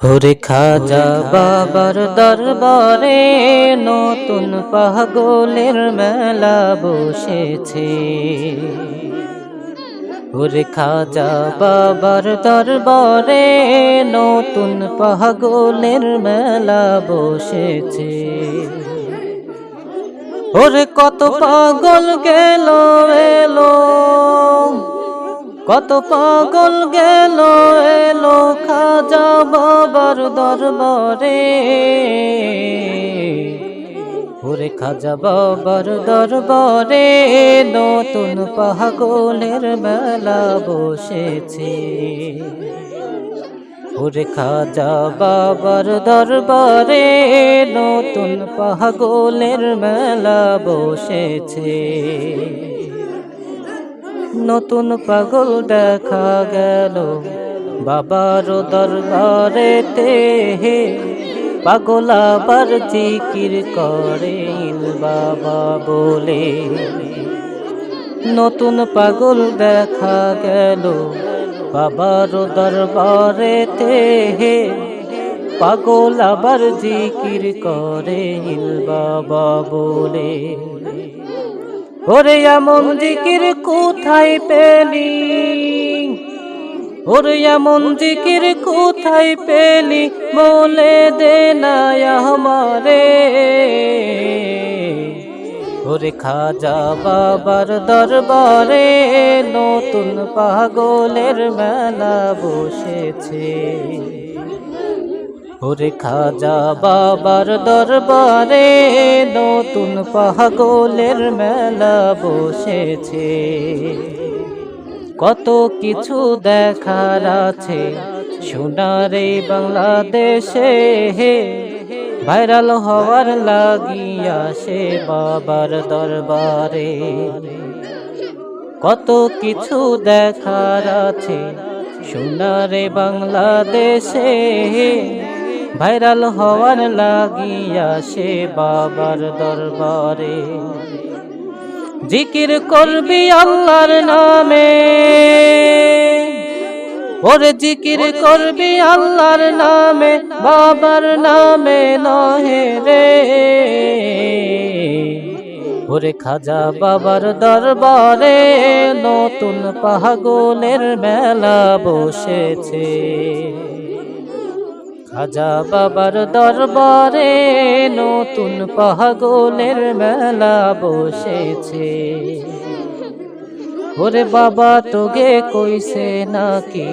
ওরে খাজা বাবার দরবারে নতুন পাগলের মেলা বসেছে। ওরে খাজা বাবার দরবারে নতুন পাগলের মেলা বসেছে। ওরে কত পাগল গেল এলো। কত পাগল গেল এলো খাজা বাবার দরবারে। ওরে খাজা বাবার দরবারে নতুন পাগলের মেলা বসেছে। ওরে খাজা বাবার দরবারে নতুন পাগলের মেলা বসেছে। নতুন পাগল দেখা গেল। বাবার দরবারেতে হে পাগল আবার জিকির করে বাবা বলে। নতুন পাগল দেখা গেল। বাবার দরবারেতে হে পাগল আবার জিকির করে বাবা বলে। ওরে এমন জিকির কোথায় পেলি? ওরে এমন জিকির কোথায় পেলি? বলে দে আমারে। ওরে খাজা বাবার দরবারে নতুন পাগলের মেলা বসেছে। ওরে খাজা বাবার দরবারে নতুন পাগলের মেলা বসেছে। কত কিছু দেখার আছে সোনারে বাংলাদেশে। হে ভাইরাল হওয়ার লাগিয়া সে বাবার দরবারে। কত কিছু দেখার আছে সোনারে বাংলাদেশে। ভাইরাল হওয়ার লাগিয়া সে বাবার দরবারে। জিকির করবি আল্লাহর নামে। ওর জিকির করবি আল্লাহর নামে, বাবার নামে নহে রে। ওরে খাজা বাবার দরবারে নতুন পাগলের মেলা বসেছে। খাজা বাবার দরবারে নতুন পাগলের মেলা বসেছে। ওরে বাবা, তোগে কইছে নাকি?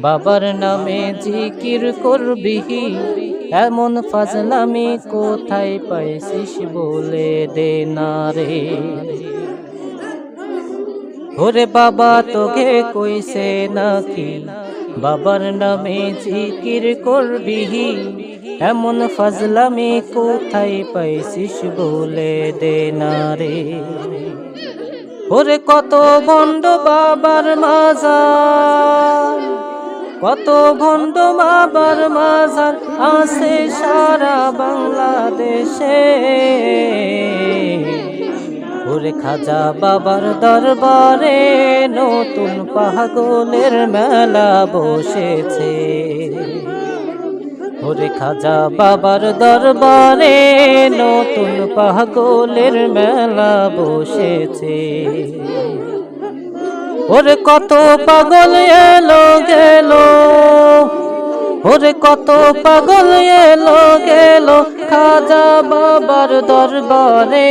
বাবার নামে জিকির করবি এমন ফাজলামি কোথায় পাইছিস বলে দে না রে। ওরে বাবা তোকে কইছে নাকি? বাবার নামে জিকির করবি এমন ফাজলামি কোথায় পাইছিস বলে দে না রে। ওরে কত ভণ্ড বাবার মাজার, কত ভণ্ড বাবার মাজার আছে সারা বাংলাদেশে। খাজা বাবার দরবারে নতুন পাগলের মেলা বসেছে। ওরে খাজা বাবার দরবারে নতুন পাগলের মেলা বসেছে। ওরে কত পাগল এলো গেল, ওরে কত পাগল এলো গেল খাজা বাবার দরবারে।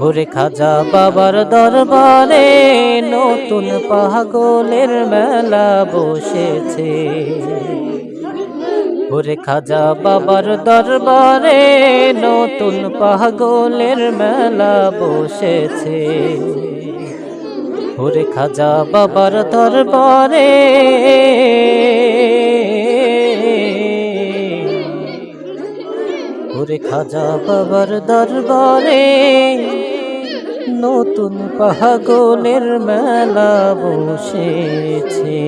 ওরে খাজা বাবার দরবারে নতুন পাগলের মেলা বসেছে। ওরে খাজা বাবার দরবারে নতুন পাগলের মেলা বসেছে। ওরে খাজা বাবার দরবারে খাজা বাবার দরবারে নতুন পাগলের মেলা বসেছে।